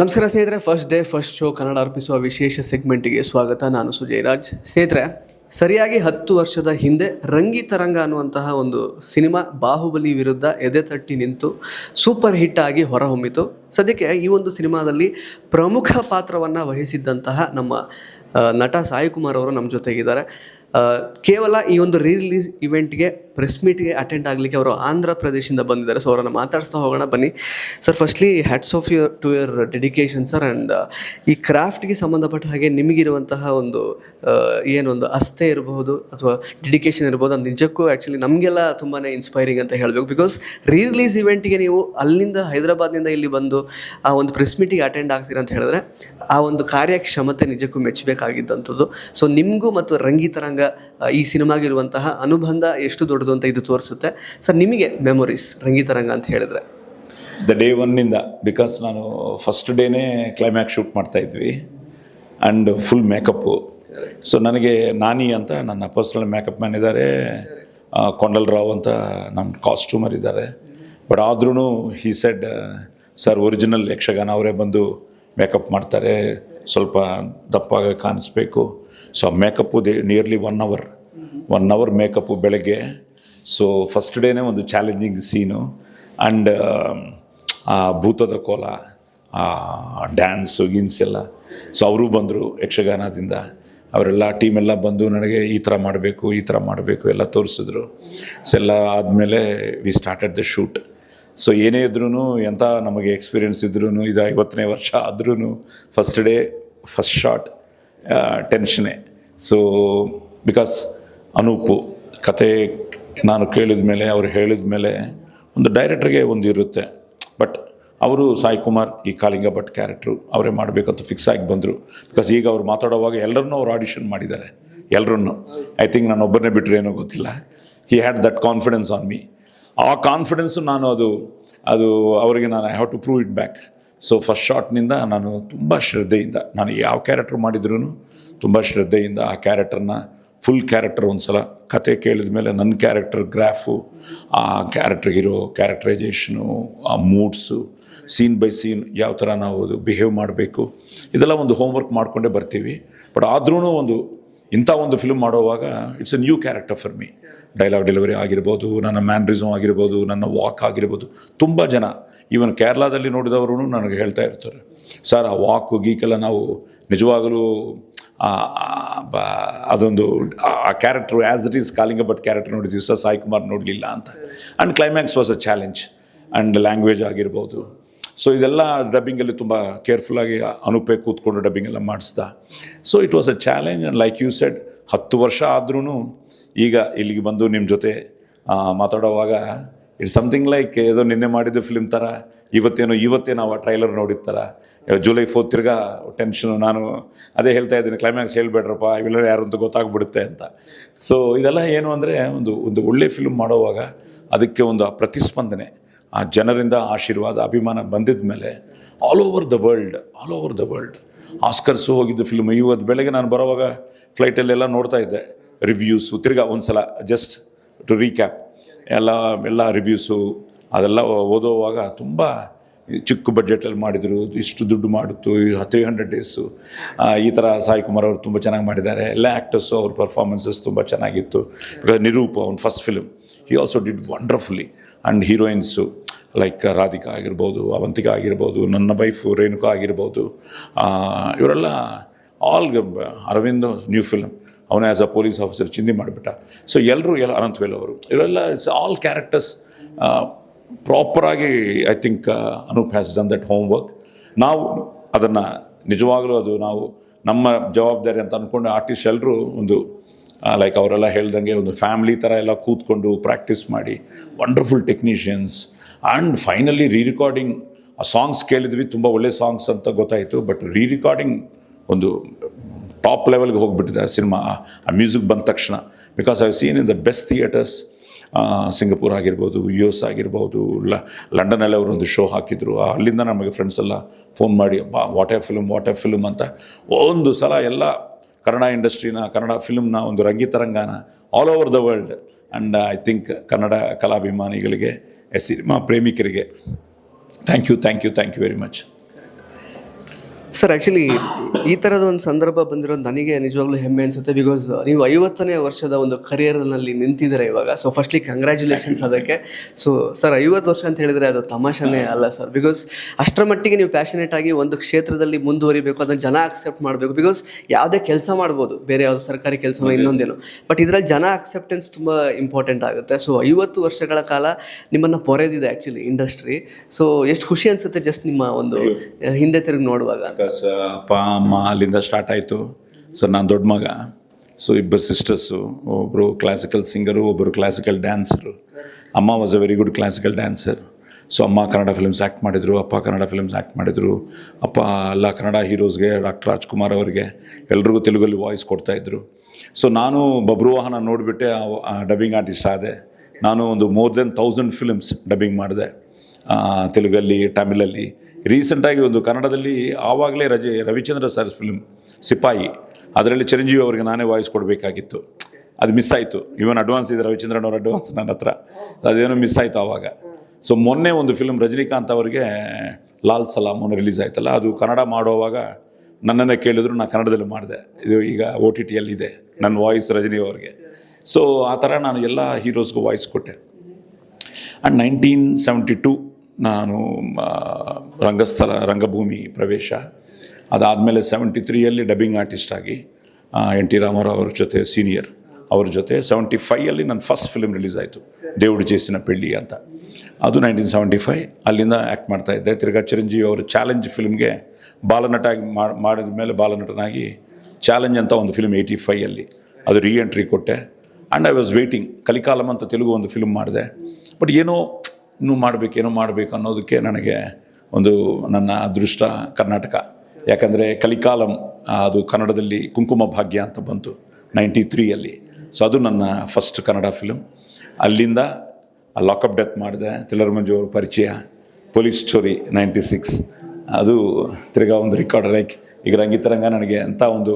ನಮಸ್ಕಾರ ಸ್ನೇಹಿತರೆ first day first show Kannada ಅರ್ಪಿಸುವ ವಿಶೇಷ ಸೆಗ್ಮೆಂಟ್ಗೆ ಸ್ವಾಗತ. ನಾನು ಸುಜಯ್ ರಾಜ್ ಸ್ನೇಹಿತರೆ, ಸರಿಯಾಗಿ ಹತ್ತು ವರ್ಷದ ಹಿಂದೆ ರಂಗಿತರಂಗ ಅನ್ನುವಂತಹ ಒಂದು ಸಿನಿಮಾ ಬಾಹುಬಲಿ ವಿರುದ್ಧ ಎದೆ ತಟ್ಟಿ ನಿಂತು ಸೂಪರ್ ಹಿಟ್ ಆಗಿ ಹೊರಹೊಮ್ಮಿತು. ಸದ್ಯಕ್ಕೆ ಈ ಒಂದು ಸಿನಿಮಾದಲ್ಲಿ ಪ್ರಮುಖ ಪಾತ್ರವನ್ನು ವಹಿಸಿದ್ದಂತಹ ನಮ್ಮ ನಟ ಸಾಯಿಕುಮಾರ್ ಅವರು ನಮ್ಮ ಜೊತೆಗಿದ್ದಾರೆ. ಕೇವಲ ಈ ಒಂದು ರೀ ರಿಲೀಸ್ ಇವೆಂಟ್ಗೆ ಪ್ರೆಸ್ ಮೀಟ್ಗೆ ಅಟೆಂಡ್ ಆಗಲಿಕ್ಕೆ ಅವರು ಆಂಧ್ರ ಪ್ರದೇಶದಿಂದ ಬಂದಿದ್ದಾರೆ. ಸೊ ಅವರನ್ನು ಮಾತಾಡ್ತಾ ಹೋಗೋಣ, ಬನ್ನಿ. Sir firstly hats off your to your dedication sir and ಈ ಕ್ರಾಫ್ಟ್ಗೆ ಸಂಬಂಧಪಟ್ಟ ಹಾಗೆ ನಿಮಗಿರುವಂತಹ ಒಂದು ಏನೊಂದು ಅಸ್ಥೆ ಇರಬಹುದು ಅಥವಾ ಡೆಡಿಕೇಶನ್ ಇರ್ಬೋದು ಅದು ನಿಜಕ್ಕೂ ಆ್ಯಕ್ಚುಲಿ ನಮಗೆಲ್ಲ ತುಂಬಾ ಇನ್ಸ್ಪೈರಿಂಗ್ ಅಂತ ಹೇಳಬೇಕು. ಬಿಕಾಸ್ ರೀ ರಿಲೀಸ್ ಇವೆಂಟಿಗೆ ನೀವು ಅಲ್ಲಿಂದ ಹೈದರಾಬಾದ್ನಿಂದ ಇಲ್ಲಿ ಬಂದು ಆ ಒಂದು ಪ್ರೆಸ್ ಮೀಟಿಗೆ ಅಟೆಂಡ್ ಆಗ್ತೀರಾ ಅಂತ ಹೇಳಿದ್ರೆ, ಆ ಒಂದು ಕಾರ್ಯಕ್ಷಮತೆ ನಿಜಕ್ಕೂ ಮೆಚ್ಚಬೇಕಾಗಿದ್ದಂಥದ್ದು. ಸೊ ನಿಮಗೂ ಮತ್ತು ರಂಗಿತರಂಗ ಈ ಸಿನಿಮಾಗಿರುವಂತಹ ಅನುಬಂಧ ಎಷ್ಟು ಅಂತ ಇದು ತೋರಿಸುತ್ತೆ. ಸರ್ ನಿಮಗೆ ಮೆಮೊರೀಸ್ ರಂಗಿತರಂಗ ಅಂತ ಹೇಳಿದ್ರೆ. ದ ಡೇ ಒನ್ನಿಂದ ಬಿಕಾಸ್ ನಾನು ಫಸ್ಟ್ ಡೇನೇ ಕ್ಲೈಮ್ಯಾಕ್ಸ್ ಶೂಟ್ ಮಾಡ್ತಾ ಇದ್ವಿ. ಆ್ಯಂಡ್ ಫುಲ್ ಮೇಕಪ್ಪು ಸೊ ನನಗೆ ನಾನಿ ಅಂತ ನನ್ನ ಪರ್ಸ್ನಲ್ ಮೇಕಪ್ ಮ್ಯಾನ್ ಇದ್ದಾರೆ ಕೊಂಡಲ್ ರಾವ್ ಅಂತ ನಮ್ಮ ಕಾಸ್ಟ್ಯೂಮರ್ ಇದ್ದಾರೆ ಬಟ್ ಆದ್ರೂ he said sir original Yakshagana ಅವರೇ ಬಂದು ಮೇಕಪ್ ಮಾಡ್ತಾರೆ. ಸ್ವಲ್ಪ ದಪ್ಪಾಗ ಕಾಣಿಸ್ಬೇಕು. So makeup they nearly one hour one hour makeup ಬೆಳಗ್ಗೆ. ಸೊ ಫಸ್ಟ್ ಡೇನೇ ಒಂದು ಚಾಲೆಂಜಿಂಗ್ ಸೀನು ಆ್ಯಂಡ್ ಆ ಭೂತದ ಕೋಲ, ಆ ಡ್ಯಾನ್ಸು ಗಿನ್ಸ್ ಎಲ್ಲ. ಸೊ ಅವರು ಬಂದರು ಯಕ್ಷಗಾನದಿಂದ. ಅವರೆಲ್ಲ ಟೀಮೆಲ್ಲ ಬಂದು ನನಗೆ ಈ ಥರ ಮಾಡಬೇಕು, ಈ ಥರ ಮಾಡಬೇಕು ಎಲ್ಲ ತೋರಿಸಿದ್ರು. ಸೊ ಎಲ್ಲ ಆದಮೇಲೆ we started the shoot so ಏನೇ ಇದ್ರೂ ಎಂಥ ನಮಗೆ ಎಕ್ಸ್ಪೀರಿಯೆನ್ಸ್ ಇದ್ರೂ ಇದು ಐವತ್ತನೇ ವರ್ಷ ಆದ್ರೂ ಫಸ್ಟ್ ಡೇ ಫಸ್ಟ್ ಶಾಟ್ ಟೆನ್ಷನೇ ಸೊ ಬಿಕಾಸ್ ಅನೂಪು ಕತೆ ನಾನು ಕೇಳಿದ ಮೇಲೆ ಅವ್ರು ಹೇಳಿದ ಮೇಲೆ ಒಂದು ಡೈರೆಕ್ಟ್ರಿಗೆ ಒಂದು ಇರುತ್ತೆ ಬಟ್ ಅವರು ಸಾಯಿ ಕುಮಾರ್, ಈ ಕಾಲಿಂಗ ಭಟ್ ಕ್ಯಾರೆಕ್ಟ್ರು ಅವರೇ ಮಾಡಬೇಕಂತ ಫಿಕ್ಸ್ ಆಗಿ ಬಂದರು. ಬಿಕಾಸ್ ಈಗ ಅವ್ರು ಮಾತಾಡೋವಾಗ ಎಲ್ಲರನ್ನೂ ಅವ್ರು ಆಡಿಷನ್ ಮಾಡಿದ್ದಾರೆ. ಎಲ್ಲರನ್ನೂ. ಐ ಥಿಂಕ್ ನಾನು ಒಬ್ಬರನ್ನೇ ಬಿಟ್ಟರೆ ಏನೋ ಗೊತ್ತಿಲ್ಲ. He had that confidence on me ಆ ಕಾನ್ಫಿಡೆನ್ಸು ನಾನು ಅದು ಅದು ಅವರಿಗೆ ನಾನು I have to prove it back so first ಶಾಟ್ನಿಂದ ನಾನು ತುಂಬ ಶ್ರದ್ಧೆಯಿಂದ, ನಾನು ಯಾವ ಕ್ಯಾರೆಕ್ಟ್ರ್ ಮಾಡಿದ್ರೂ ತುಂಬ ಶ್ರದ್ಧೆಯಿಂದ ಆ ಕ್ಯಾರೆಕ್ಟರ್ನ ಫುಲ್ ಕ್ಯಾರೆಕ್ಟರ್ ಒಂದು ಸಲ ಕತೆ ಕೇಳಿದ ಮೇಲೆ ನನ್ನ ಕ್ಯಾರೆಕ್ಟರ್ ಗ್ರಾಫು ಆ ಕ್ಯಾರೆಕ್ಟರ್ಗಿರೋ ಕ್ಯಾರೆಕ್ಟರೈಸೇಷನು ಆ ಮೂಡ್ಸು ಸೀನ್ ಬೈ ಸೀನ್ ಯಾವ ಥರ ನಾವು ಅದು ಬಿಹೇವ್ ಮಾಡಬೇಕು. ಇದೆಲ್ಲ ಒಂದು ಹೋಮ್ವರ್ಕ್ ಮಾಡಿಕೊಂಡೇ ಬರ್ತೀವಿ. ಬಟ್ ಆದ್ರೂ ಒಂದು ಇಂಥ ಒಂದು ಫಿಲ್ಮ್ ಮಾಡೋವಾಗ it's a new character for me dialogue delivery ಆಗಿರ್ಬೋದು, ನನ್ನ ಮ್ಯಾನ್ರಿಸಮ್ ಆಗಿರ್ಬೋದು, ನನ್ನ ವಾಕ್ ಆಗಿರ್ಬೋದು. ತುಂಬ ಜನ ಈವನ್ ಕೇರಳದಲ್ಲಿ ನೋಡಿದವರು ನನಗೆ ಹೇಳ್ತಾ ಇರ್ತಾರೆ. ಸರ್ ಆ ವಾಕು ಗೀಕೆಲ್ಲ ನಾವು ನಿಜವಾಗಲೂ ಅದೊಂದು, ಆ- character as it is calling but character ನೋಡಿದ್ವಿ. ಸರ್, ಸಾಯಿ ಕುಮಾರ್ ನೋಡಲಿಲ್ಲ ಅಂತ. And climax was a challenge and language ಆಗಿರ್ಬೋದು. ಸೊ ಇದೆಲ್ಲ ಡಬ್ಬಿಂಗಲ್ಲಿ ತುಂಬ ಕೇರ್ಫುಲ್ಲಾಗಿ ಅನುಪೇ ಕೂತ್ಕೊಂಡು ಡಬ್ಬಿಂಗ್ ಎಲ್ಲ ಮಾಡಿಸ್ದ so it was a challenge and like you said ಹತ್ತು ವರ್ಷ ಆದ್ರೂ ಈಗ ಇಲ್ಲಿಗೆ ಬಂದು ನಿಮ್ಮ ಜೊತೆ ಮಾತಾಡೋವಾಗ ಇಟ್ಸ್ ಸಮಥಿಂಗ್ ಲೈಕ್ ಏದೋ ನಿನ್ನೆ ಮಾಡಿದ್ದು ಫಿಲ್ಮ್ ಥರ ಇವತ್ತೇನೋ, ಇವತ್ತೇ ನಾವು ಆ ಟ್ರೈಲರ್ ನೋಡಿದ ಜುಲೈ ಫೋರ್ ತಿರ್ಗಾ ಟೆನ್ಷನು ನಾನು ಅದೇ ಹೇಳ್ತಾ ಇದ್ದೀನಿ ಕ್ಲೈಮ್ಯಾಕ್ಸ್ ಹೇಳ್ಬೇಡ್ರಪ್ಪ ಇವೆಲ್ಲ ಯಾರು ಅಂತ ಗೊತ್ತಾಗ್ಬಿಡುತ್ತೆ ಅಂತ. ಸೊ ಇದೆಲ್ಲ ಏನು ಅಂದರೆ ಒಂದು ಒಂದು ಒಳ್ಳೆ ಫಿಲ್ಮ್ ಮಾಡೋವಾಗ ಅದಕ್ಕೆ ಒಂದು ಪ್ರತಿಸ್ಪಂದನೆ, ಆ ಜನರಿಂದ ಆಶೀರ್ವಾದ, ಅಭಿಮಾನ ಬಂದಿದ ಮೇಲೆ all over the world all over the world Oscars ಹೋಗಿದ್ದು ಫಿಲ್ಮ್ ಇವತ್ತು ಬೆಳಗ್ಗೆ ನಾನು ಬರೋವಾಗ ಫ್ಲೈಟಲ್ಲೆಲ್ಲ ನೋಡ್ತಾ ಇದ್ದೆ. ರಿವ್ಯೂಸು ತಿರ್ಗಾ ಒಂದು ಸಲ ಜಸ್ಟ್ ಟು ರೀಕ್ಯಾಪ್ ಎಲ್ಲ ಎಲ್ಲ ರಿವ್ಯೂಸು ಅದೆಲ್ಲ ಓದೋವಾಗ ತುಂಬ ಚಿಕ್ಕ ಬಜೆಟಲ್ಲಿ ಮಾಡಿದರು, ಇಷ್ಟು ದುಡ್ಡು ಮಾಡಿತ್ತು ತ್ರೀ ಹಂಡ್ರೆಡ್ ಡೇಸು ಈ ಥರ ಸಾಯಿ ಕುಮಾರ್ ಅವರು ತುಂಬ ಚೆನ್ನಾಗಿ ಮಾಡಿದ್ದಾರೆ. ಎಲ್ಲ ಆ್ಯಕ್ಟರ್ಸು ಅವ್ರ ಪರ್ಫಾರ್ಮೆನ್ಸಸ್ ತುಂಬ ಚೆನ್ನಾಗಿತ್ತು. ಬಿಕಾಸ್ ನಿರೂಪ ಅವ್ನ first film he also did wonderfully and heroines like Radhika ಆಗಿರ್ಬೋದು ಅವಂತಿಕಾ ಆಗಿರ್ಬೋದು ನನ್ನ ವೈಫು ರೇಣುಕಾ ಆಗಿರ್ಬೋದು. ಇವರೆಲ್ಲ ಆಲ್ ಅರವಿಂದ್ ನ್ಯೂ ಫಿಲಮ್ ಅವನು ಆ್ಯಸ್ ಅ ಪೊಲೀಸ್ ಆಫೀಸರ್ ಚಿಂದಿ ಮಾಡಿಬಿಟ್ಟ. ಸೊ ಎಲ್ಲರೂ ಎಲ್ಲ ಅನಂತ್ ವೇಲ್ ಅವರು, ಇವರೆಲ್ಲ it's all characters ಪ್ರಾಪರಾಗಿ I think Anup has done that home work ನಾವು ಅದನ್ನು ನಿಜವಾಗಲೂ ಅದು ನಾವು ನಮ್ಮ ಜವಾಬ್ದಾರಿ ಅಂತ ಅಂದ್ಕೊಂಡು ಆರ್ಟಿಸ್ಟ್ ಎಲ್ಲರೂ ಒಂದು ಲೈಕ್ ಅವರೆಲ್ಲ ಹೇಳ್ದಂಗೆ ಒಂದು ಫ್ಯಾಮಿಲಿ ಥರ ಎಲ್ಲ ಕೂತ್ಕೊಂಡು ಪ್ರಾಕ್ಟೀಸ್ ಮಾಡಿ wonderful technicians and finally re recording ಆ ಸಾಂಗ್ಸ್ ಕೇಳಿದ್ವಿ, ತುಂಬ ಒಳ್ಳೆ ಸಾಂಗ್ಸ್ ಅಂತ ಗೊತ್ತಾಯಿತು ಬಟ್ ರೀ ರಿಕಾರ್ಡಿಂಗ್ ಒಂದು ಟಾಪ್ ಲೆವೆಲ್ಗೆ ಹೋಗಿಬಿಟ್ಟಿದೆ ಆ ಸಿನಿಮಾ, ಆ ಮ್ಯೂಸಿಕ್ ಬಂದ ತಕ್ಷಣ. Because I seen in the best theatres Singapore ಆಗಿರ್ಬೋದು ಯು ಎಸ್ ಆಗಿರ್ಬೋದು, ಲ ಲಂಡನಲ್ಲಿ ಅವರು ಒಂದು ಶೋ ಹಾಕಿದ್ರು. ಆ, ಅಲ್ಲಿಂದ ನಮಗೆ ಫ್ರೆಂಡ್ಸ್ ಎಲ್ಲ ಫೋನ್ ಮಾಡಿ, ಬಾ what film what a film ಅಂತ. ಒಂದು ಸಲ ಎಲ್ಲ ಕನ್ನಡ ಇಂಡಸ್ಟ್ರಿನ ಕನ್ನಡ ಫಿಲಮ್ನ ಒಂದು ರಂಗಿತರಂಗಾನ all over the world and I think Kannada ಕಲಾಭಿಮಾನಿಗಳಿಗೆ, cinema ಪ್ರೇಮಿಕರಿಗೆ thank you thank you thank you very much sir actually ಈ ಥರದ ಒಂದು ಸಂದರ್ಭ ಬಂದಿರೋದು ನನಗೆ ನಿಜವಾಗ್ಲೂ ಹೆಮ್ಮೆ ಅನಿಸುತ್ತೆ ಬಿಕಾಸ್ ನೀವು ಐವತ್ತನೇ ವರ್ಷದ ಒಂದು ಕರಿಯರ್ನಲ್ಲಿ ನಿಂತಿದ್ದೀರಾ ಇವಾಗ. ಸೊ ಫಸ್ಟ್ಲಿ ಕಂಗ್ರ್ಯಾಚುಲೇಷನ್ಸ್ ಅದಕ್ಕೆ. ಸೊ ಸರ್ ಐವತ್ತು ವರ್ಷ ಅಂತ ಹೇಳಿದ್ರೆ ಅದು ತಮಾಷೆನೇ ಅಲ್ಲ ಸರ್ ಬಿಕಾಸ್ ಅಷ್ಟರ ಮಟ್ಟಿಗೆ ನೀವು ಪ್ಯಾಷನೇಟ್ ಆಗಿ ಒಂದು ಕ್ಷೇತ್ರದಲ್ಲಿ ಮುಂದುವರಿಬೇಕು ಅದನ್ನು ಜನ ಅಕ್ಸೆಪ್ಟ್ ಮಾಡಬೇಕು. ಬಿಕಾಸ್ ಯಾವುದೇ ಕೆಲಸ ಮಾಡ್ಬೋದು ಬೇರೆ ಯಾವುದೋ ಸರ್ಕಾರಿ ಕೆಲಸನೋ ಇನ್ನೊಂದೇನು. ಬಟ್ ಇದರಲ್ಲಿ ಜನ ಅಕ್ಸೆಪ್ಟೆನ್ಸ್ ತುಂಬ ಇಂಪಾರ್ಟೆಂಟ್ ಆಗುತ್ತೆ. ಸೊ ಐವತ್ತು ವರ್ಷಗಳ ಕಾಲ ನಿಮ್ಮನ್ನು ಪೊರೆದಿದೆ ಆ್ಯಕ್ಚುಲಿ ಇಂಡಸ್ಟ್ರಿ ಸೊ ಎಷ್ಟು ಖುಷಿ ಅನಿಸುತ್ತೆ ಜಸ್ಟ್ ನಿಮ್ಮ ಒಂದು ಹಿಂದೆ ತಿರುಗಿ ನೋಡುವಾಗ ಬಿಕಾಸ್ ಅಪ್ಪ, ಅಮ್ಮ ಅಲ್ಲಿಂದ ಸ್ಟಾರ್ಟ್ ಆಯಿತು. ಸೊ ನಾನು ದೊಡ್ಡ ಮಗ. ಸೊ ಇಬ್ಬರು ಸಿಸ್ಟರ್ಸು ಒಬ್ಬರು ಕ್ಲಾಸಿಕಲ್ ಸಿಂಗರು ಒಬ್ಬರು ಕ್ಲಾಸಿಕಲ್ ಡ್ಯಾನ್ಸರು ಅಮ್ಮ was a very good classical dancer so ಅಮ್ಮ ಕನ್ನಡ ಫಿಲ್ಮ್ಸ್ ಆ್ಯಕ್ಟ್ ಮಾಡಿದರು, ಅಪ್ಪ ಕನ್ನಡ ಫಿಲ್ಮ್ಸ್ ಆ್ಯಕ್ಟ್ ಮಾಡಿದರು. ಅಪ್ಪ, ಎಲ್ಲ ಕನ್ನಡ ಹೀರೋಸ್ಗೆ ಡಾಕ್ಟರ್ ರಾಜ್ಕುಮಾರ್ ಅವರಿಗೆ ಎಲ್ರಿಗೂ ತೆಲುಗಲ್ಲಿ ವಾಯ್ಸ್ ಕೊಡ್ತಾಯಿದ್ರು ಸೊ ನಾನು ಬಬ್ರುವಾಹನ ನೋಡಿಬಿಟ್ಟೆ ಡಬ್ಬಿಂಗ್ ಆರ್ಟಿಸ್ಟ್ ಆದೆ. ನಾನು ಒಂದು more than thousand films dubbing ಮಾಡಿದೆ. ತೆಲುಗಲ್ಲಿ, ತಮಿಳಲ್ಲಿ. ರೀಸೆಂಟಾಗಿ ಒಂದು ಕನ್ನಡದಲ್ಲಿ ಆವಾಗಲೇ ರಜೆ, ರವಿಚಂದ್ರ ಸರ್ ಫಿಲ್ಮ್ ಸಿಪಾಯಿ. ಅದರಲ್ಲಿ ಚಿರಂಜೀವಿ ಅವರಿಗೆ ನಾನೇ ವಾಯ್ಸ್ ಕೊಡಬೇಕಾಗಿತ್ತು. ಅದು ಮಿಸ್ ಆಯಿತು. ಇವನ್ ಅಡ್ವಾನ್ಸ್ ಇದೆ ರವಿಚಂದ್ರನ್ ಅವ್ರ ಅಡ್ವಾನ್ಸ್ ನನ್ನ ಹತ್ರ. ಅದೇನೋ ಮಿಸ್ ಆಯಿತು ಆವಾಗ. ಸೊ ಮೊನ್ನೆ ಒಂದು ಫಿಲ್ಮ್ ರಜನಿಕಾಂತ್ ಅವರಿಗೆ, ಲಾಲ್ ಸಲಾಮ್ ಮೊನ್ನೆ ರಿಲೀಸ್ ಆಯ್ತಲ್ಲ, ಅದು ಕನ್ನಡ ಮಾಡುವಾಗ ನನ್ನನ್ನೇ ಕೇಳಿದ್ರು ನಾನು ಕನ್ನಡದಲ್ಲಿ ಮಾಡಿದೆ. ಇದು ಈಗ ಓ ಟಿ ಟಿಯಲ್ಲಿದೆ ನನ್ನ ವಾಯ್ಸ್ ರಜನಿ ಅವರಿಗೆ. ಸೊ ಆ ಥರ ನಾನು ಎಲ್ಲ ಹೀರೋಸ್ಗೂ ವಾಯ್ಸ್ ಕೊಟ್ಟೆ. ಆ್ಯಂಡ್ ನೈನ್ಟೀನ್ ಸೆವೆಂಟಿ ಟು ನಾನು ರಂಗಸ್ಥಳ, ರಂಗಭೂಮಿ ಪ್ರವೇಶ. ಅದಾದಮೇಲೆ ಸೆವೆಂಟಿ ತ್ರೀಯಲ್ಲಿ ಡಬ್ಬಿಂಗ್ ಆರ್ಟಿಸ್ಟ್ ಆಗಿ ಎನ್ ಟಿ ರಾಮರಾವ್ ಅವ್ರ ಜೊತೆ ಸೀನಿಯರ್ ಅವ್ರ ಜೊತೆ ಸೆವೆಂಟಿ ಫೈಯಲ್ಲಿ ನನ್ನ ಫಸ್ಟ್ ಫಿಲ್ಮ್ ರಿಲೀಸ್ ಆಯಿತು ದೇವುಡು ಜೇಸಿನ ಪೆಳ್ಳಿ ಅಂತ. ಅದು ನೈನ್ಟೀನ್ ಸೆವೆಂಟಿ ಫೈ ಅಲ್ಲಿಂದ ಆ್ಯಕ್ಟ್ ಮಾಡ್ತಾ ಇದ್ದೆ. ತಿರ್ಗಾ ಚಿರಂಜೀವಿ ಅವರು ಚಾಲೆಂಜ್ ಫಿಲ್ಮ್ಗೆ ಬಾಲನಟಾಗಿ ಮಾಡಿದ ಮೇಲೆ ಬಾಲನಟನಾಗಿ ಚಾಲೆಂಜ್ ಅಂತ ಒಂದು ಫಿಲ್ಮ್ ಏಯ್ಟಿ ಫೈಯಲ್ಲಿ ಅದು ರೀ ಎಂಟ್ರಿ ಕೊಟ್ಟೆ. And I was waiting Kalikalam ಅಂತ ತೆಲುಗು ಒಂದು ಫಿಲ್ಮ್ ಮಾಡಿದೆ. ಬಟ್ ಏನೋ ಇನ್ನೂ ಮಾಡಬೇಕು, ಏನೋ ಮಾಡಬೇಕು ಅನ್ನೋದಕ್ಕೆ ನನಗೆ ಒಂದು ನನ್ನ ಅದೃಷ್ಟ ಕರ್ನಾಟಕ. ಯಾಕಂದರೆ ಕಲಿಕಾಲಂ ಅದು ಕನ್ನಡದಲ್ಲಿ ಕುಂಕುಮ ಭಾಗ್ಯ ಅಂತ ಬಂತು ನೈಂಟಿ ತ್ರೀಯಲ್ಲಿ. ಸೊ ಅದು ನನ್ನ ಫಸ್ಟ್ ಕನ್ನಡ ಫಿಲಮ್ ಅಲ್ಲಿಂದ ಲಾಕಪ್ ಡೆತ್ ಮಾಡಿದೆ ತಿಲರ್ಮಂಜು ಅವ್ರ ಪರಿಚಯ ಪೊಲೀಸ್ ಸ್ಟೋರಿ ನೈಂಟಿ ಸಿಕ್ಸ್. ಅದು ತಿರ್ಗಾ ಒಂದು ರೆಕಾರ್ಡ್ ಲೈಕ್ ಈಗ ರಂಗಿತರಂಗ ನನಗೆ ಅಂಥ ಒಂದು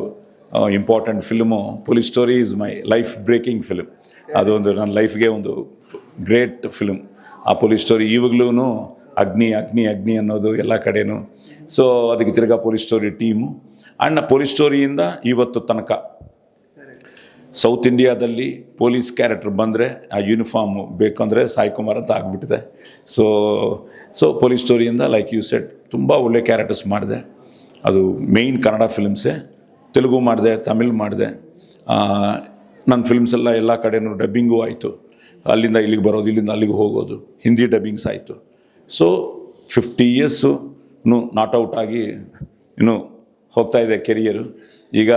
important film police story is my life breaking film ಒಂದು ನನ್ನ ಲೈಫ್ಗೆ ಒಂದು ಗ್ರೇಟ್ ಫಿಲ್ಮ್ ಆ ಪೊಲೀಸ್ ಸ್ಟೋರಿ ಇವಾಗ್ಲೂ ಅಗ್ನಿ ಅಗ್ನಿ ಅಗ್ನಿ ಅನ್ನೋದು ಎಲ್ಲ ಕಡೆನೂ. ಸೊ ಅದಕ್ಕೆ ತಿರ್ಗಾ ಪೊಲೀಸ್ ಸ್ಟೋರಿ ಟೀಮು ಅಣ್ಣ ಪೊಲೀಸ್ ಸ್ಟೋರಿಯಿಂದ ಇವತ್ತು ತನಕ. ಸೌತ್ ಇಂಡಿಯಾದಲ್ಲಿ ಪೊಲೀಸ್ ಕ್ಯಾರೆಕ್ಟರ್ ಬಂದರೆ ಆ ಯೂನಿಫಾರ್ಮು ಬೇಕಂದರೆ ಸಾಯಿ ಕುಮಾರ್ ಅಂತ ಆಗಿಬಿಟ್ಟಿದೆ. ಸೊ ಸೊ ಪೊಲೀಸ್ ಸ್ಟೋರಿಯಿಂದ ಲೈಕ್ ಯು ಸೆಟ್ ತುಂಬ ಒಳ್ಳೆ ಕ್ಯಾರೆಕ್ಟರ್ಸ್ ಮಾಡಿದೆ. ಅದು ಮೇಯ್ನ್ ಕನ್ನಡ ಫಿಲ್ಮ್ಸೇ ತೆಲುಗು ಮಾಡಿದೆ, ತಮಿಳ್ ಮಾಡಿದೆ. ನನ್ನ ಫಿಲ್ಮ್ಸ್ ಎಲ್ಲ ಎಲ್ಲ ಕಡೆಯೂ ಡಬ್ಬಿಂಗು ಆಯಿತು. ಅಲ್ಲಿಂದ ಇಲ್ಲಿಗೆ ಬರೋದು, ಇಲ್ಲಿಂದ ಅಲ್ಲಿಗೆ ಹೋಗೋದು. ಹಿಂದಿ ಡಬ್ಬಿಂಗ್ಸ್ ಆಯಿತು. So fifty years not out ಆಗಿ ಇನ್ನು ಹೋಗ್ತಾ ಇದೆ ಕೆರಿಯರು. ಈಗ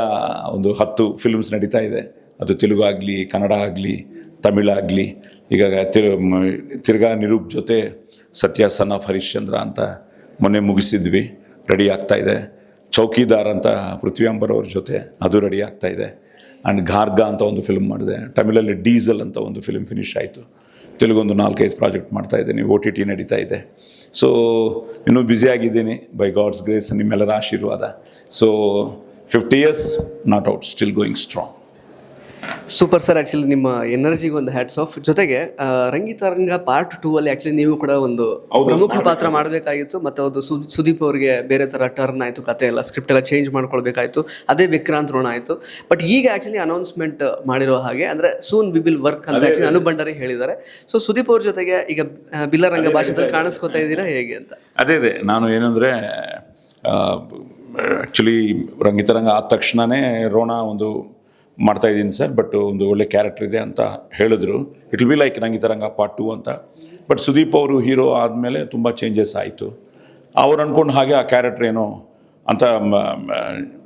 ಒಂದು ಹತ್ತು ಫಿಲ್ಮ್ಸ್ ನಡೀತಾ ಇದೆ. ಅದು ತೆಲುಗು ಆಗಲಿ, ಕನ್ನಡ ಆಗಲಿ ತಮಿಳಾಗಲಿ ಈಗ ತಿರು, ತಿರ್ಗಾ ನಿರೂಪ್ ಜೊತೆ ಸತ್ಯ, ಸನ್ ಆಫ್ ಹರಿಶ್ಚಂದ್ರ ಅಂತ ಮೊನ್ನೆ ಮುಗಿಸಿದ್ವಿ. ರೆಡಿ ಆಗ್ತಾ ಇದೆ. ಚೌಕಿದಾರ್ ಅಂತ ಪೃಥ್ವಿಯಾಂಬರ್ ಅವ್ರ ಜೊತೆ ಅದು ರೆಡಿ ಆಗ್ತಾ ಇದೆ. ಆ್ಯಂಡ್ ಘಾರ್ಗ ಅಂತ ಒಂದು ಫಿಲ್ಮ್ ಮಾಡಿದೆ. ತಮಿಳಲ್ಲಿ ಡೀಸಲ್ ಅಂತ ಒಂದು ಫಿಲ್ಮ್ ಫಿನಿಶ್ ಆಯಿತು. ತೆಲುಗೊಂದು ನಾಲ್ಕೈದು ಪ್ರಾಜೆಕ್ಟ್ ಮಾಡ್ತಾ ಇದ್ದೀನಿ. ಓ ಟಿ ಟಿ ನಡೀತಾ ಇದೆ. ಸೊ ಇನ್ನೂ ಬ್ಯುಸಿಯಾಗಿದ್ದೀನಿ ಬೈ ಗಾಡ್ಸ್ ಗ್ರೇಸ್ ನಿಮ್ಮೆಲ್ಲರ ಆಶೀರ್ವಾದ. So fifty years not out still going strong super sir actually ನಿಮ್ಮ ಎನರ್ಜಿಗೆ ಒಂದು ಹ್ಯಾಟ್ಸ್ ಆಫ್ ಜೊತೆಗೆ ರಂಗಿತ ರಂಗಿತರಂಗ ಪಾರ್ಟ್ ಟೂ ಅಲ್ಲಿ ಆ್ಯಕ್ಚುಲಿ ನೀವು ಕೂಡ ಒಂದು ಪ್ರಮುಖ ಪಾತ್ರ ಮಾಡಬೇಕಾಗಿತ್ತು. ಮತ್ತು ಅದು ಸುದೀಪ್ ಅವರಿಗೆ ಬೇರೆ ಥರ ಟರ್ನ್ ಆಯಿತು ಕತೆ ಎಲ್ಲ ಸ್ಕ್ರಿಪ್ಟ್ ಎಲ್ಲ ಚೇಂಜ್ ಮಾಡ್ಕೊಳ್ಬೇಕಾಯಿತು. ಅದೇ ವಿಕ್ರಾಂತ್ ರೋಣ ಆಯಿತು. ಬಟ್ ಈಗ ಆ್ಯಕ್ಚುಲಿ ಅನೌನ್ಸ್ಮೆಂಟ್ ಮಾಡಿರೋ ಹಾಗೆ ಅಂದರೆ ಸೂನ್ ವಿ ವಿಲ್ ವರ್ಕ್ ಅಂತ ಆ್ಯಕ್ಚುಲಿ ಅನು ಭಂಡಾರಿ ಹೇಳಿದ್ದಾರೆ. ಸೊ ಸುದೀಪ್ ಅವ್ರ ಜೊತೆಗೆ ಈಗ ಬಿಲ್ಲರಂಗ ಭಾಷೆದಲ್ಲಿ ಕಾಣಿಸ್ಕೊತಾ ಇದ್ದೀರಾ ಹೇಗೆ ಅಂತ? ಅದೇ ಅದೇ. ನಾನು ಏನಂದರೆ ಆ್ಯಕ್ಚುಲಿ ರಂಗಿತರಂಗ ಆದ ತಕ್ಷಣವೇ ರೋಣ ಒಂದು ಮಾಡ್ತಾ ಇದ್ದೀನಿ ಸರ್ ಬಟ್ ಒಂದು ಒಳ್ಳೆ ಕ್ಯಾರೆಕ್ಟರ್ ಇದೆ ಅಂತ ಹೇಳಿದ್ರು. It will be like Rangitaranga part two ಅಂತ. ಬಟ್ ಸುದೀಪ್ ಅವರು ಹೀರೋ ಆದಮೇಲೆ ತುಂಬ ಚೇಂಜಸ್ ಆಯಿತು. ಅವ್ರು ಅಂದ್ಕೊಂಡು ಹಾಗೆ ಆ ಕ್ಯಾರೆಕ್ಟ್ರ್ ಏನೋ ಅಂತ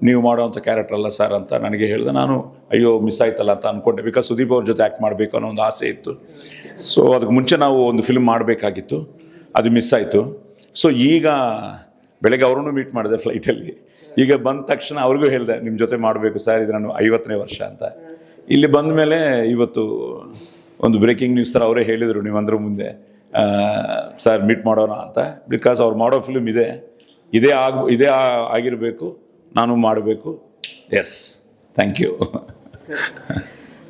ನೀವು ಮಾಡೋವಂಥ ಕ್ಯಾರೆಕ್ಟರ್ ಅಲ್ಲ ಸರ್ ಅಂತ ನನಗೆ ಹೇಳಿದೆ. ನಾನು ಅಯ್ಯೋ ಮಿಸ್ ಆಯ್ತಲ್ಲ ಅಂತ ಅಂದ್ಕೊಂಡೆ ಬಿಕಾಸ್ ಸುದೀಪ್ ಅವ್ರ ಜೊತೆ ಆ್ಯಕ್ಟ್ ಮಾಡಬೇಕು ಅನ್ನೋ ಒಂದು ಆಸೆ ಇತ್ತು. ಸೊ ಅದಕ್ಕೆ ಮುಂಚೆ ನಾವು ಒಂದು ಫಿಲ್ಮ್ ಮಾಡಬೇಕಾಗಿತ್ತು. ಅದು ಮಿಸ್ ಆಯಿತು. ಸೊ ಈಗ ಬೆಳಗ್ಗೆ ಅವರನ್ನು ಮೀಟ್ ಮಾಡಿದೆ ಫ್ಲೈಟಲ್ಲಿ ಈಗ ಬಂದ ತಕ್ಷಣ ಅವ್ರಿಗೂ ಹೇಳಿದೆ ನಿಮ್ಮ ಜೊತೆ ಮಾಡಬೇಕು ಸರ್, ಇದು ನಾನು ಐವತ್ತನೇ ವರ್ಷ ಅಂತ. ಇಲ್ಲಿ ಬಂದ ಮೇಲೆ ಇವತ್ತು ಒಂದು ಬ್ರೇಕಿಂಗ್ ನ್ಯೂಸ್ ಥರ ಅವರೇ ಹೇಳಿದರು ನೀವು ನೀವಂದ್ರ ಮುಂದೆ ಸರ್ ಮೀಟ್ ಮಾಡೋಣ ಅಂತ. ಬಿಕಾಸ್ ಅವ್ರು ಮಾಡೋ ಫಿಲ್ಮ್ ಇದೆ, ಇದೇ ಆಗ, ಇದೇ ಆಗಿರಬೇಕು, ನಾನು ಮಾಡಬೇಕು. Yes thank you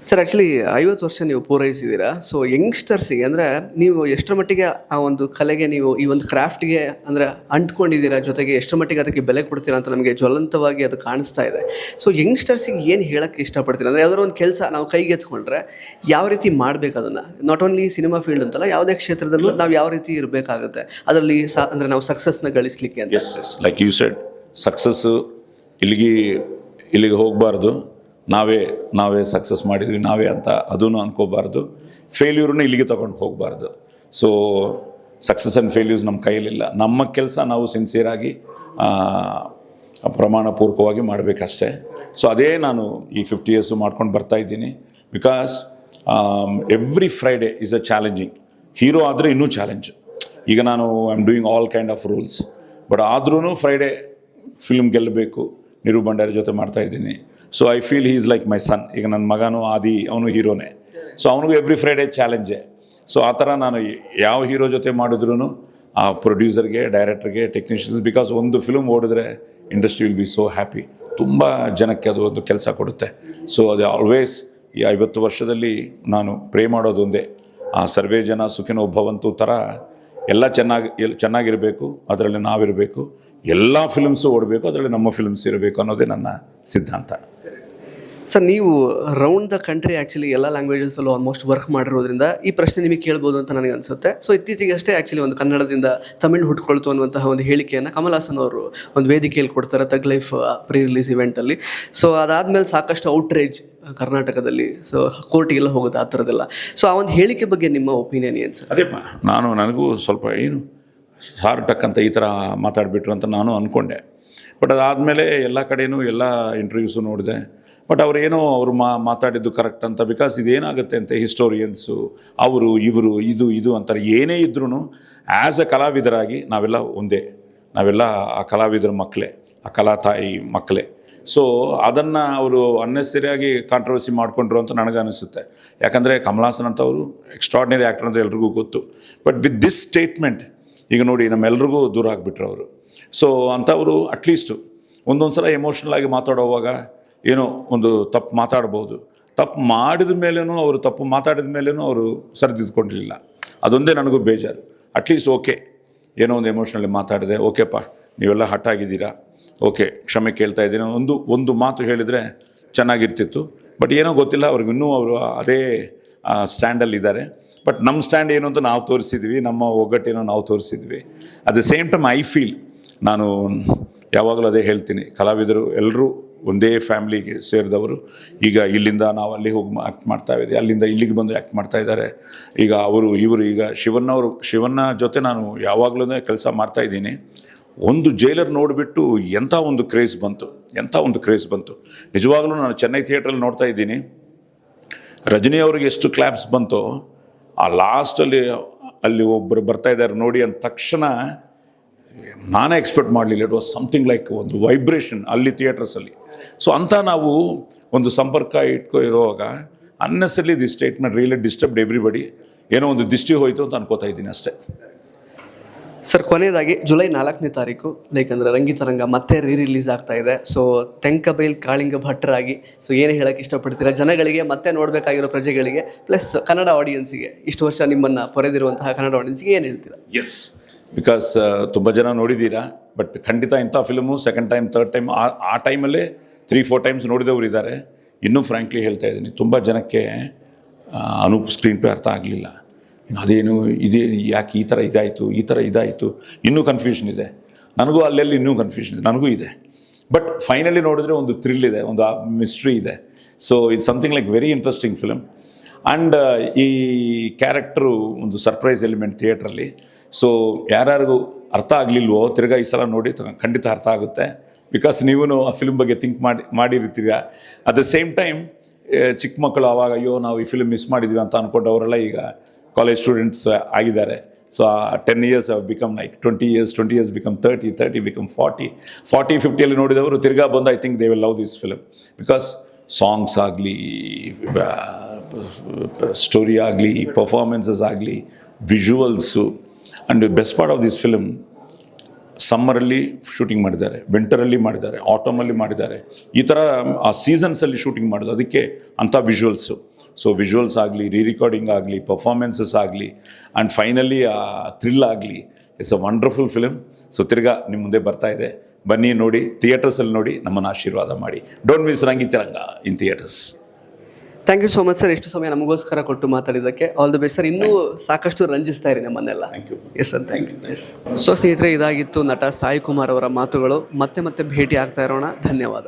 sir actually ಐವತ್ತು ವರ್ಷ ನೀವು ಪೂರೈಸಿದ್ದೀರಾ? ಸೊ ಯಂಗ್ಸ್ಟರ್ಸಿಗೆ ಅಂದರೆ ನೀವು ಎಷ್ಟರ ಮಟ್ಟಿಗೆ ಆ ಒಂದು ಕಲೆಗೆ ನೀವು ಈ ಒಂದು ಕ್ರಾಫ್ಟ್ಗೆ ಅಂದರೆ ಅಂಟ್ಕೊಂಡಿದ್ದೀರಾ? ಜೊತೆಗೆ ಎಷ್ಟರ ಮಟ್ಟಿಗೆ ಅದಕ್ಕೆ ಬೆಲೆ ಕೊಡ್ತೀರಾ ಅಂತ ನಮಗೆ ಜ್ವಲಂತವಾಗಿ ಅದು ಕಾಣಿಸ್ತಾ ಇದೆ. ಸೊ ಯಂಗ್ಸ್ಟರ್ಸಿಗೆ ಏನು ಹೇಳಕ್ಕೆ ಇಷ್ಟಪಡ್ತೀರಾ? ಅಂದರೆ ಯಾವುದಾದ್ರು ಒಂದು ಕೆಲಸ ನಾವು ಕೈಗೆತ್ಕೊಂಡ್ರೆ ಯಾವ ರೀತಿ ಮಾಡಬೇಕು ಅದನ್ನು? ನಾಟ್ ಓನ್ಲಿ ಸಿನಿಮಾ ಫೀಲ್ಡ್ ಅಂತಲ್ಲ, ಯಾವುದೇ ಕ್ಷೇತ್ರದಲ್ಲೂ ನಾವು ಯಾವ ರೀತಿ ಇರಬೇಕಾಗುತ್ತೆ? ಅದರಲ್ಲಿ ಸಾ ಅಂದರೆ ನಾವು ಸಕ್ಸಸ್ನ ಗಳಿಸ್ಲಿಕ್ಕೆ ಅಂತ. ಲೈಕ್ ಯು ಸೆಡ್ ಸಕ್ಸಸ್ಸು ಇಲ್ಲಿಗೆ ಇಲ್ಲಿಗೆ ಹೋಗಬಾರ್ದು. ನಾವೇ ನಾವೇ ಸಕ್ಸಸ್ ಮಾಡಿದ್ವಿ, ನಾವೇ ಅಂತ ಅದೂ ಅನ್ಕೋಬಾರ್ದು. ಫೇಲ್ಯೂರ್ನ ಇಲ್ಲಿಗೆ ತೊಗೊಂಡು ಹೋಗಬಾರ್ದು. ಸೊ ಸಕ್ಸಸ್ ಆ್ಯಂಡ್ ಫೇಲ್ಯೂರ್ಸ್ ನಮ್ಮ ಕೈಯಲ್ಲಿಲ್ಲ. ನಮ್ಮ ಕೆಲಸ ನಾವು ಸಿನ್ಸಿಯರಾಗಿ ಪ್ರಮಾಣಪೂರ್ವಕವಾಗಿ ಮಾಡಬೇಕಷ್ಟೇ. ಸೊ ಅದೇ ನಾನು ಈ ಫಿಫ್ಟಿ ಇಯರ್ಸು ಮಾಡ್ಕೊಂಡು ಬರ್ತಾ ಇದ್ದೀನಿ. Because every Friday is a challenging hero ಆದರೆ ಇನ್ನೂ ಚಾಲೆಂಜ್ ಈಗ ನಾನು I am doing all kind of rules but ಆದ್ರೂ ಫ್ರೈಡೇ ಫಿಲ್ಮ್ ಗೆಲ್ಲಬೇಕು ನಿರು ಭಂಡಾರಿ ಜೊತೆ ಮಾಡ್ತಾ ಇದ್ದೀನಿ. So I feel he is like my son ಈಗ ನನ್ನ ಮಗನೂ ಆದಿ, ಅವನು ಹೀರೋನೇ. ಸೊ ಅವನಿಗೂ ಎವ್ರಿ ಫ್ರೈಡೇ ಚಾಲೆಂಜೇ ಸೊ ಆ ಥರ ನಾನು ಯಾವ ಹೀರೋ ಜೊತೆ ಮಾಡಿದ್ರು ಆ ಪ್ರೊಡ್ಯೂಸರ್ಗೆ ಡೈರೆಕ್ಟರ್ಗೆ ಟೆಕ್ನಿಷಿಯನ್ಸ್ ಬಿಕಾಸ್ ಒಂದು film ಓಡಿದ್ರೆ industry will be so happy ತುಂಬ ಜನಕ್ಕೆ ಅದು ಒಂದು ಕೆಲಸ ಕೊಡುತ್ತೆ. ಸೊ ಅದು ಆಲ್ವೇಸ್ ಈ ಐವತ್ತು ವರ್ಷದಲ್ಲಿ ನಾನು ಪ್ರೇ ಮಾಡೋದೊಂದೇ ಆ ಸರ್ವೇ ಜನ ಸುಖಿನೋ ಭವಂತು ಥರ ಎಲ್ಲ ಚೆನ್ನಾಗಿ ಚೆನ್ನಾಗಿರಬೇಕು, ಅದರಲ್ಲಿ ನಾವಿರಬೇಕು. ಎಲ್ಲ ಫಿಲ್ಮ್ಸು ಓಡಬೇಕು ಅದರಲ್ಲಿ ನಮ್ಮ ಫಿಲ್ಮ್ಸ್ ಇರಬೇಕು ಅನ್ನೋದೇ ನನ್ನ ಸಿದ್ಧಾಂತ. ಸರ್ ನೀವು ರೌಂಡ್ ದ ಕಂಟ್ರಿ ಆ್ಯಕ್ಚುಲಿ ಎಲ್ಲ ಲ್ಯಾಂಗ್ವೇಜಸ್ಸಲ್ಲೂ ಆಲ್ಮೋಸ್ಟ್ ವರ್ಕ್ ಮಾಡಿರೋದ್ರಿಂದ ಈ ಪ್ರಶ್ನೆ ನಿಮಗೆ ಕೇಳ್ಬೋದು ಅಂತ ನನಗೆ ಅನಿಸುತ್ತೆ. ಸೊ ಇತ್ತೀಚೆಗೆ ಅಷ್ಟೇ ಆ್ಯಕ್ಚುಲಿ ಒಂದು ಕನ್ನಡದಿಂದ ತಮಿಳು ಹುಟ್ಕೊಳ್ತು ಅನ್ನುವಂತಹ ಒಂದು ಹೇಳಿಕೆಯನ್ನು ಕಮಲ್ ಹಾಸನ್ ಅವರು ಒಂದು ವೇದಿಕೆಯಲ್ಲಿ ಕೊಡ್ತಾರೆ ತಗ್ ಲೈಫ್ ಪ್ರೀ ರಿಲೀಸ್ ಇವೆಂಟಲ್ಲಿ ಸೊ ಅದಾದಮೇಲೆ ಸಾಕಷ್ಟು ಔಟ್ರೇಜ್ ಕರ್ನಾಟಕದಲ್ಲಿ ಸೊ ಕೋರ್ಟಿಗೆಲ್ಲ ಹೋಗೋದು ಆ ಥರದ್ದೆಲ್ಲ ಸೊ ಆ ಒಂದು ಹೇಳಿಕೆ ಬಗ್ಗೆ ನಿಮ್ಮ ಒಪಿನಿಯನ್ ಏನು ಸರ್? ಅದೇಪ್ಪ ನಾನು ನನಗೂ ಸ್ವಲ್ಪ ಏನು ಸಾರ್ ಟಕ್ ಈ ಥರ ಮಾತಾಡಿಬಿಟ್ರು ಅಂತ ನಾನು ಅಂದ್ಕೊಂಡೆ ಬಟ್ ಅದಾದಮೇಲೆ ಎಲ್ಲ ಕಡೆಯೂ ಎಲ್ಲ ಇಂಟರ್ವ್ಯೂಸು ನೋಡಿದೆ. ಬಟ್ ಅವರೇನೋ ಅವರು ಮಾ, ಮಾತಾಡಿದ್ದು ಕರೆಕ್ಟ್ ಅಂತ ಬಿಕಾಸ್ ಇದೇನಾಗುತ್ತೆ ಅಂತ ಹಿಸ್ಟೋರಿಯನ್ಸು ಅವರು, ಇವರು, ಇದು ಇದು ಅಂತಾರೆ. ಏನೇ ಇದ್ರೂ ಆ್ಯಸ್ ಅ ಕಲಾವಿದರಾಗಿ ನಾವೆಲ್ಲ ಒಂದೇ. ನಾವೆಲ್ಲ ಆ ಕಲಾವಿದರ ಮಕ್ಕಳೇ ಆ ಕಲಾ ತಾಯಿ ಮಕ್ಕಳೇ ಸೊ ಅದನ್ನು ಅವರು ಅನ್ನೆಸರಿಯಾಗಿ ಕಾಂಟ್ರವರ್ಸಿ ಮಾಡಿಕೊಂಡ್ರು ಅಂತ ನನಗೆ ಅನಿಸುತ್ತೆ ಯಾಕಂದರೆ ಕಮಲಾಸನ್ ಅಂತ ಅವರು ಎಕ್ಸ್ಟ್ರಾರ್ಡಿನರಿ ಆ್ಯಕ್ಟರ್ ಅಂತ ಎಲ್ರಿಗೂ ಗೊತ್ತು. ಬಟ್ ವಿತ್ ದಿಸ್ ಸ್ಟೇಟ್ಮೆಂಟ್ ಈಗ ನೋಡಿ ನಮ್ಮೆಲ್ರಿಗೂ ದೂರ ಆಗಿಬಿಟ್ರು ಅವರು. ಸೊ ಅಂಥವರು ಅಟ್ಲೀಸ್ಟು ಒಂದೊಂದು ಸಲ ಎಮೋಷ್ನಲ್ ಆಗಿ ಮಾತಾಡೋವಾಗ ಏನೋ ಒಂದು ತಪ್ಪು ಮಾತಾಡ್ಬೋದು. ತಪ್ಪು ಮಾಡಿದ ಮೇಲೇನೂ ಅವರು ತಪ್ಪು ಮಾತಾಡಿದ ಮೇಲೇನೂ ಅವರು ಸರಿದಿದ್ಕೊಂಡಿರಲಿಲ್ಲ. ಅದೊಂದೇ ನನಗೂ ಬೇಜಾರು. ಅಟ್ಲೀಸ್ಟ್ ಓಕೆ ಏನೋ ಒಂದು ಎಮೋಷ್ನಲ್ಲಿ ಮಾತಾಡಿದೆ. ಓಕೆಪ್ಪ ನೀವೆಲ್ಲ ಹಟ್ಟಾಗಿದ್ದೀರಾ ಓಕೆ ಕ್ಷಮೆ ಕೇಳ್ತಾ ಇದ್ದೀನಿ. ಒಂದು ಒಂದು ಮಾತು ಹೇಳಿದರೆ ಚೆನ್ನಾಗಿರ್ತಿತ್ತು. ಬಟ್ ಏನೋ ಗೊತ್ತಿಲ್ಲ, ಅವ್ರಿಗೆ ಇನ್ನೂ ಅವರು ಅದೇ ಸ್ಟ್ಯಾಂಡಲ್ಲಿ ಇದ್ದಾರೆ ಬಟ್ ನಮ್ಮ ಸ್ಟ್ಯಾಂಡ್ ಏನು ಅಂತ ನಾವು ತೋರಿಸಿದ್ವಿ, ನಮ್ಮ ಒಗ್ಗಟ್ಟೇನೋ ನಾವು ತೋರಿಸಿದ್ವಿ. At the same time I feel ನಾನು ಯಾವಾಗಲೂ ಅದೇ ಹೇಳ್ತೀನಿ, ಕಲಾವಿದರು ಎಲ್ಲರೂ ಒಂದೇ ಫ್ಯಾಮಿಲಿಗೆ ಸೇರಿದವರು. ಈಗ ಇಲ್ಲಿಂದ ನಾವು ಅಲ್ಲಿ ಹೋಗಿ ಆ್ಯಕ್ಟ್ ಮಾಡ್ತಾ ಇದ್ದೀವಿ, ಅಲ್ಲಿಂದ ಇಲ್ಲಿಗೆ ಬಂದು ಆ್ಯಕ್ಟ್ ಮಾಡ್ತಾ ಇದ್ದಾರೆ. ಈಗ ಅವರು, ಇವರು ಈಗ ಶಿವಣ್ಣವರು ಶಿವಣ್ಣ ಜೊತೆ ನಾನು ಯಾವಾಗಲೂ ಕೆಲಸ ಮಾಡ್ತಾ ಇದ್ದೀನಿ. ಒಂದು ಜೈಲರ್ ನೋಡಿಬಿಟ್ಟು ಎಂಥ ಒಂದು ಕ್ರೇಜ್ ಬಂತು, ಎಂಥ ಒಂದು ಕ್ರೇಜ್ ಬಂತು. ನಿಜವಾಗ್ಲೂ ನಾನು ಚೆನ್ನೈ ಥಿಯೇಟ್ರಲ್ಲಿ ನೋಡ್ತಾ ಇದ್ದೀನಿ. ರಜನಿ ಅವ್ರಿಗೆ ಎಷ್ಟು ಕ್ಲಾಪ್ಸ್ ಬಂತೋ ಆ ಲಾಸ್ಟಲ್ಲಿ ಅಲ್ಲಿ ಒಬ್ಬರು ಬರ್ತಾ ಇದ್ದಾರೆ ನೋಡಿ ಅಂದ ತಕ್ಷಣ, ನಾನೇ ಎಕ್ಸ್ಪೆಕ್ಟ್ ಮಾಡಲಿಲ್ಲ. ಇಟ್ ವಾಸ್ ಸಮಥಿಂಗ್ ಲೈಕ್ ಒಂದು ವೈಬ್ರೇಷನ್ ಅಲ್ಲಿ ಥಿಯೇಟರ್ಸಲ್ಲಿ ಸೊ ಅಂತ ನಾವು ಒಂದು ಸಂಪರ್ಕ ಇಟ್ಕೊ ಇರುವಾಗ unnecessarily the statement really disturbed everybody ಏನೋ ಒಂದು ದಿಷ್ಟಿ ಹೋಯಿತು ಅಂತ ಅನ್ಕೋತಾ ಇದ್ದೀನಿ ಅಷ್ಟೇ. ಸರ್ ಕೊನೆಯದಾಗಿ ಜುಲೈ ನಾಲ್ಕನೇ ತಾರೀಕು ಲೈಕ್ ಅಂದರೆ ರಂಗಿತರಂಗ ಮತ್ತೆ ರೀ ರಿಲೀಸ್ ಆಗ್ತಾ ಇದೆ. ಸೊ ತೆಂಕಬೈಲ್, ಕಾಳಿಂಗ ಭಟ್ರಾಗಿ ಸೊ ಏನು ಹೇಳಕ್ಕೆ ಇಷ್ಟಪಡ್ತೀರಾ? ಜನಗಳಿಗೆ ಮತ್ತೆ ನೋಡಬೇಕಾಗಿರೋ ಪ್ರಜೆಗಳಿಗೆ ಪ್ಲಸ್ ಕನ್ನಡ ಆಡಿಯನ್ಸಿಗೆ ಇಷ್ಟು ವರ್ಷ ನಿಮ್ಮನ್ನು ಪೊರೆದಿರುವಂತಹ ಕನ್ನಡ ಆಡಿಯನ್ಸ್ಗೆ ಏನು ಹೇಳ್ತೀರಾ? ಎಸ್ ಬಿಕಾಸ್ ತುಂಬ ಜನ ನೋಡಿದ್ದೀರಾ ಬಟ್ ಖಂಡಿತ ಇಂಥ film second time third time ಆ ಆ ಟೈಮಲ್ಲೇ ತ್ರೀ ಫೋರ್ ಟೈಮ್ಸ್ ನೋಡಿದವರು ಇದ್ದಾರೆ. ಇನ್ನೂ ಫ್ರ್ಯಾಂಕ್ಲಿ ಹೇಳ್ತಾ ಇದ್ದೀನಿ, ತುಂಬ ಜನಕ್ಕೆ ಅನೂಪ್ ಸ್ಕ್ರೀನ್ ಪ್ಲೇ ಅರ್ಥ ಆಗಲಿಲ್ಲ. ಅದೇನು ಇದೇ, ಯಾಕೆ ಈ ಥರ ಇದಾಯಿತು, ಈ ಥರ ಇದಾಯಿತು, ಇನ್ನೂ ಕನ್ಫ್ಯೂಷನ್ ಇದೆ. ನನಗೂ ಅಲ್ಲೆಲ್ಲಿ ಇನ್ನೂ ಕನ್ಫ್ಯೂಷನ್ ಇದೆ, ನನಗೂ ಇದೆ. ಬಟ್ ಫೈನಲಿ ನೋಡಿದ್ರೆ ಒಂದು ಥ್ರಿಲ್ ಇದೆ, ಒಂದು ಮಿಸ್ಟ್ರಿ ಇದೆ. So it's something like very interesting film and ಈ ಕ್ಯಾರೆಕ್ಟ್ರು ಒಂದು ಸರ್ಪ್ರೈಸ್ ಎಲಿಮೆಂಟ್ ಥಿಯೇಟ್ರಲ್ಲಿ ಸೊ ಯಾರ್ಯಾರಿಗೂ ಅರ್ಥ ಆಗಲಿಲ್ವೋ, ತಿರ್ಗಾ ಈ ಸಲ ನೋಡಿ ಖಂಡಿತ ಅರ್ಥ ಆಗುತ್ತೆ. ಬಿಕಾಸ್ ನೀವು ಆ ಫಿಲ್ಮ್ ಬಗ್ಗೆ ಥಿಂಕ್ ಮಾಡಿ, ಮಾಡಿರ್ತೀರ. ಅಟ್ ದ ಸೇಮ್ ಟೈಮ್ ಚಿಕ್ಕ ಮಕ್ಕಳು ಆವಾಗ, ಅಯ್ಯೋ, ನಾವು ಈ ಫಿಲ್ಮ್ ಮಿಸ್ ಮಾಡಿದ್ವಿ ಅಂತ ಅಂದ್ಕೊಂಡವರೆಲ್ಲ ಈಗ ಕಾಲೇಜ್ ಸ್ಟೂಡೆಂಟ್ಸ್ ಆಗಿದ್ದಾರೆ. So ten years become like twenty years twenty years become thirty thirty become forty forty ಫಿಫ್ಟಿಯಲ್ಲಿ ನೋಡಿದವರು ತಿರ್ಗಾ ಬಂದು I think they will love this film because songs ಆಗಲಿ ಸ್ಟೋರಿ ಆಗಲಿ ಪರ್ಫಾರ್ಮೆನ್ಸಸ್ ಆಗಲಿ visuals and best part of this film ಸಮ್ಮರಲ್ಲಿ shooting ಮಾಡಿದ್ದಾರೆ ವಿಂಟರಲ್ಲಿ ಮಾಡಿದ್ದಾರೆ ಆಟಮಲ್ಲಿ ಮಾಡಿದ್ದಾರೆ. ಈ ಥರ ಆ ಸೀಸನ್ಸಲ್ಲಿ ಶೂಟಿಂಗ್ ಮಾಡೋದು, ಅದಕ್ಕೆ ಅಂಥ ವಿಜುವಲ್ಸು ಸೊ ವಿಜುವಲ್ಸ್ ಆಗಲಿ ರೀ ರಿಕಾರ್ಡಿಂಗ್ ಆಗಲಿ ಪರ್ಫಾರ್ಮೆನ್ಸಸ್ ಆಗಲಿ ಆ್ಯಂಡ್ ಫೈನಲಿ ಆ ಥ್ರಿಲ್ ಆಗಲಿ it's a wonderful film so ತಿರ್ಗಾ ನಿಮ್ಮ ಮುಂದೆ ಬರ್ತಾ ಇದೆ. ಬನ್ನಿ ನೋಡಿ ಥಿಯೇಟರ್ಸಲ್ಲಿ ನೋಡಿ ನಮ್ಮನ್ನು ಆಶೀರ್ವಾದ ಮಾಡಿ. Don't miss Rangi Taranga in theatres thank you so much sir ಎಷ್ಟು ಸಮಯ ನಮಗೋಸ್ಕರ ಕೊಟ್ಟು ಮಾತಾಡಿದ್ದಕ್ಕೆ. ಆಲ್ ದ ಬೆಸ್ಟ್ ಸರ್ ಇನ್ನೂ ಸಾಕಷ್ಟು ರಂಜಿಸ್ತಾ ಇರಿ ನಮ್ಮನ್ನೆಲ್ಲ. Thank you yes sir thank you yes so ಸ್ನೇಹಿತರೆ ಇದಾಗಿತ್ತು ನಟ ಸಾಯಿ ಕುಮಾರ್ ಅವರ ಮಾತುಗಳು. ಮತ್ತೆ ಮತ್ತೆ ಭೇಟಿ ಆಗ್ತಾ ಇರೋಣ. ಧನ್ಯವಾದ.